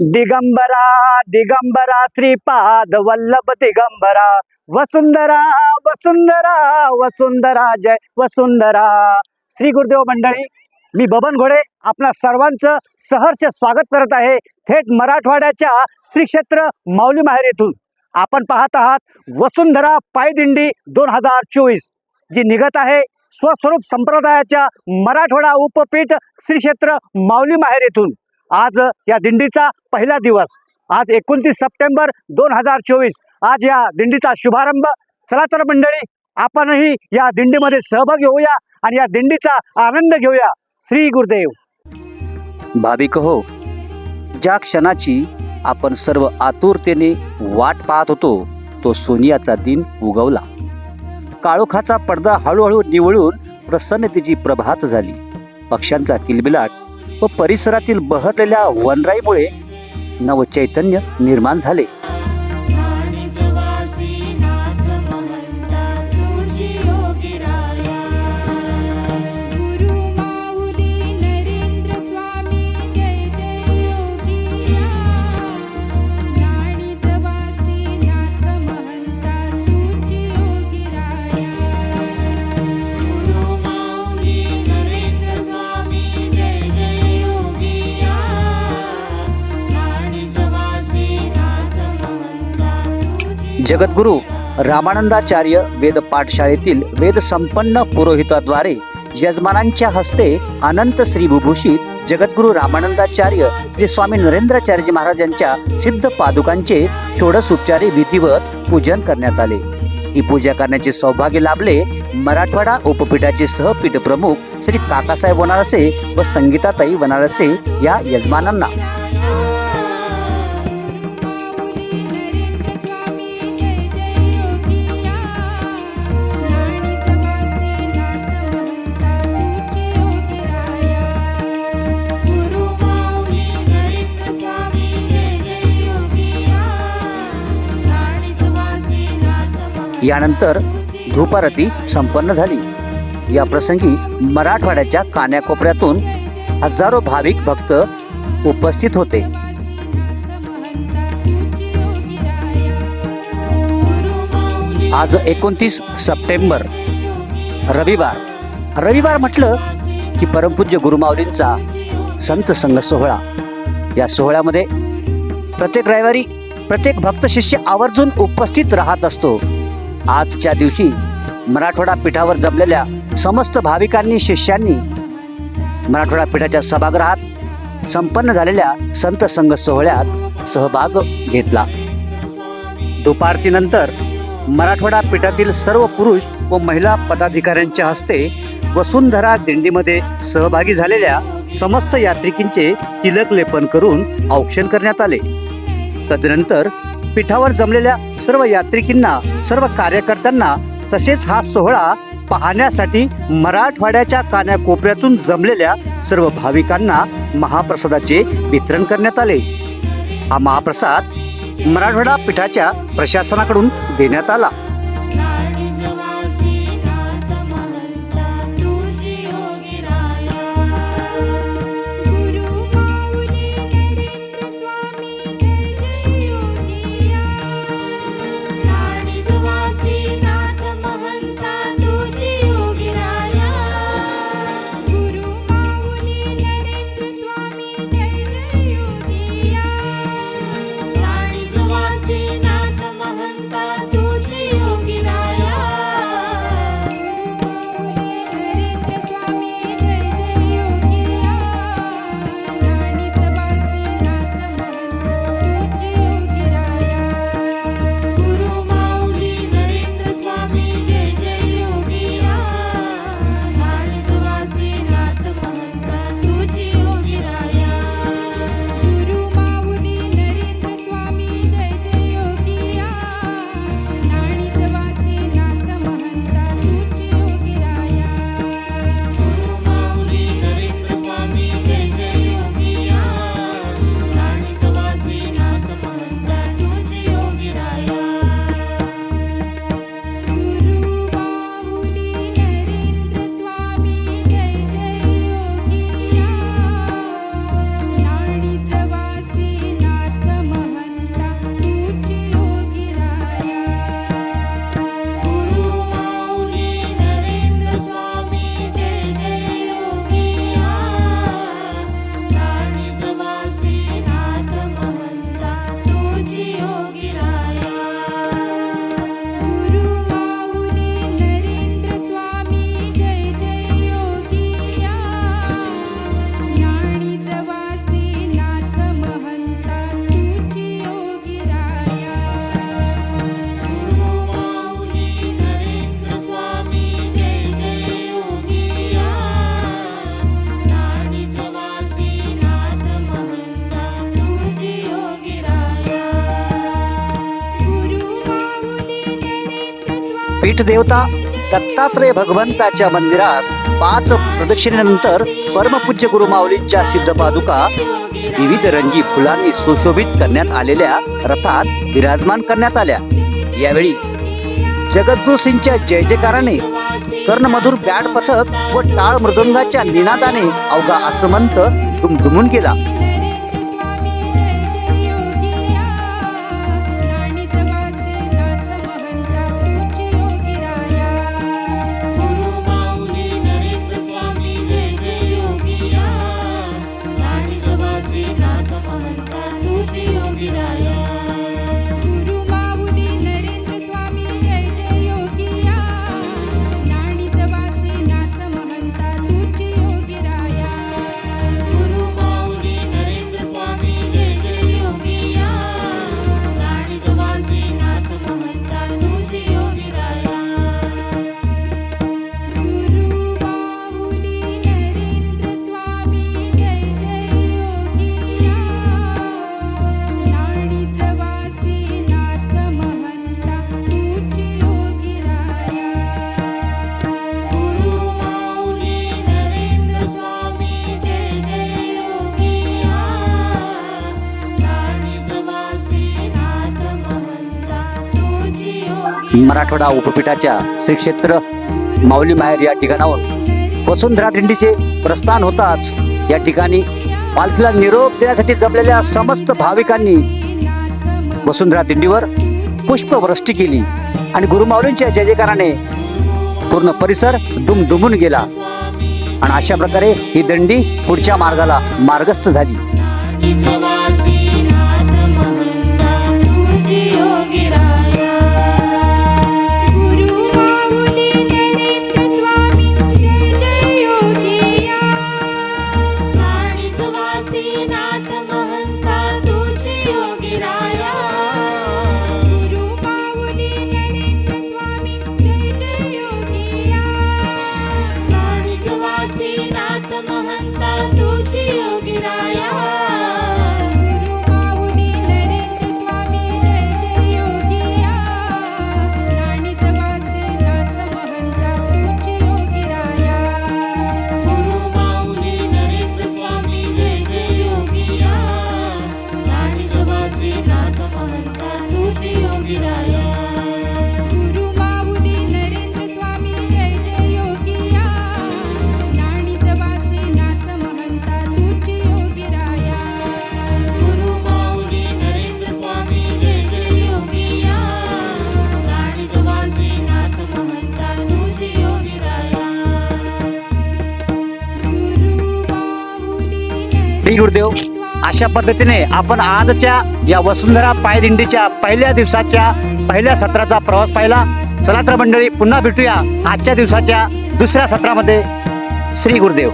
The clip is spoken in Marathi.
दिगंबरा दिगंबरा श्रीपाद वल्लभ दिगंबरा वसुंधरा वसुंधरा वसुंधरा जय वसुंधरा. श्री गुरुदेव मंडळी मी बबन घोडे आपणा सर्वांचं सहर्ष स्वागत करत आहे थेट मराठवाड्याच्या श्री क्षेत्र माऊली माहेर येथून आपण पाहत आहात वसुंधरा पायदिंडी दोन हजार चोवीस जी निघत आहे स्वस्वरूप संप्रदायाच्या मराठवाडा उपपीठ श्री क्षेत्र माऊली माहेर येथून आज या दिंडीचा पहिला दिवस. आज एकोणतीस सप्टेंबर दोन हजार चोवीस. आज या दिंडीचा शुभारंभ. चला तर मंडळी आपणही या दिंडीमध्ये सहभागी होऊया आणि या दिंडीचा आनंद घेऊया. श्री गुरुदेव. भाविक हो ज्या क्षणाची आपण सर्व आतुरतेने वाट पाहत होतो तो सोनियाचा दिन उगवला. काळोखाचा पडदा हळूहळू निवळून प्रसन्नतेची प्रभात झाली. पक्ष्यांचा किलबिलाट व परिसरातील बहरलेल्या वनराईमुळे नवचैतन्य निर्माण झाले. जगद्गुरु रामानंदाचार्य वेद पाठशाळेतील वेद संपन्न पुरोहिताद्वारे यजमानांच्या हस्ते अनंत श्री विभूषित जगद्गुरु रामानंदाचार्य श्री स्वामी नरेंद्राचार्य महाराज यांच्या सिद्ध पादुकांचे षोडशोपचारी विधिवत पूजन करण्यात आले. ही पूजा करण्याचे सौभाग्य लाभले मराठवाडा उपपीठाचे सहपीठ प्रमुख श्री काकासाहेब वनारसे व संगीताताई वनारसे या यजमानांना. यानंतर धूपारती संपन्न झाली. या प्रसंगी मराठवाड्याच्या कान्याकोपऱ्यातून हजारो भाविक भक्त उपस्थित होते. आज एकोणतीस सप्टेंबर रविवार. रविवार म्हटलं की परमपूज्य गुरुमाऊलींचा संत संघ सोहळा. या सोहळ्यामध्ये प्रत्येक रविवारी प्रत्येक भक्त शिष्य आवर्जून उपस्थित राहत असतो. आजच्या दिवशी मराठवाडा पीठावर जमलेल्या समस्त भाविकांनी शिष्यांनी मराठवाडा पीठाच्या सभागृहात संपन्न झालेल्या संत संघ सोहळ्यात सहभाग घेतला. दुपारतीनंतर मराठवाडा पीठातील सर्व पुरुष व महिला पदाधिकाऱ्यांच्या हस्ते वसुंधरा दिंडीमध्ये सहभागी झालेल्या समस्त यात्रिकींचे तिलक लेपन करून औक्षण करण्यात आले. तदनंतर पीठावर जमलेल्या सर्व यात्रिकींना सर्व कार्यकर्त्यांना तसेच हा सोहळा पाहण्यासाठी मराठवाड्याच्या कान्याकोपऱ्यातून जमलेल्या सर्व भाविकांना महाप्रसादाचे वितरण करण्यात आले. हा महाप्रसाद मराठवाडा पीठाच्या प्रशासनाकडून देण्यात आला. इष्टदेवता दत्तात्रय भगवंताच्या मंदिरास पाच प्रदक्षिणेनंतर परमपूज्य गुरु माऊलींच्या सिद्ध पादुका विविध रंगी फुलांनी सुशोभित करण्यात आलेल्या रथात विराजमान करण्यात आल्या. यावेळी जगद्गुरु सिंगच्या जय जयकाराने कर्णमधुर बॅट पथक व टाळ मृदंगाच्या निनादाने अवघा आसमंत दुमदुमून गेला. मराठवाडा उपपीठाच्या श्री क्षेत्र माऊली माहेर या ठिकाणावर वसुंधरा दिंडीचे प्रस्थान होताच. या ठिकाणी पालखीला निरोप देण्यासाठी जमलेल्या समस्त भाविकांनी वसुंधरा दिंडीवर पुष्पवृष्टी केली आणि गुरुमाऊलींच्या जय जयकाराने पूर्ण परिसर दुमदुमून गेला. आणि अशा प्रकारे ही दिंडी पुढच्या मार्गाला मार्गस्थ झाली. श्री गुरुदेव. अशा पद्धतीने आपण आजच्या या वसुंधरा पायदिंडीच्या पहिल्या दिवसाच्या पहिल्या सत्राचा प्रवास पाहिला. चला तर मंडळी पुन्हा भेटूया आजच्या दिवसाच्या दुसऱ्या सत्रामध्ये. श्री गुरुदेव.